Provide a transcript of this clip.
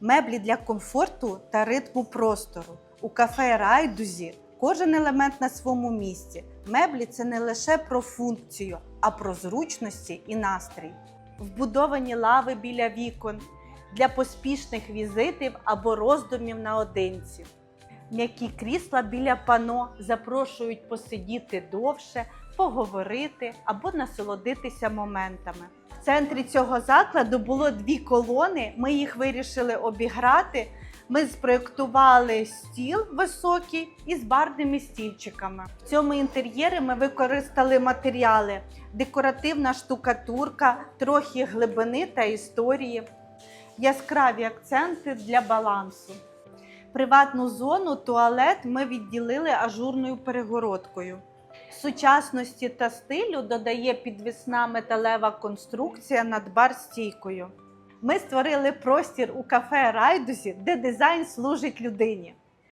Меблі для комфорту та ритму простору. У кафе Райдузі кожен елемент на своєму місці. Меблі це не лише про функцію, а про зручності і настрій. Вбудовані лави біля вікон для поспішних візитів або роздумів наодинці. М'які крісла біля пано запрошують посидіти довше, поговорити або насолодитися моментами. В центрі цього закладу було дві колони. Ми їх вирішили обіграти. Ми спроєктували стіл високий із барними стільчиками. В цьому інтер'єрі ми використали матеріали: декоративна штукатурка, трохи глибини та історії, яскраві акценти для балансу. Приватну зону туалет ми відділили ажурною перегородкою. Сучасності та стилю додає підвісна металева конструкція над бар-стійкою. Ми створили простір у кафе Райдузі, де дизайн служить людині.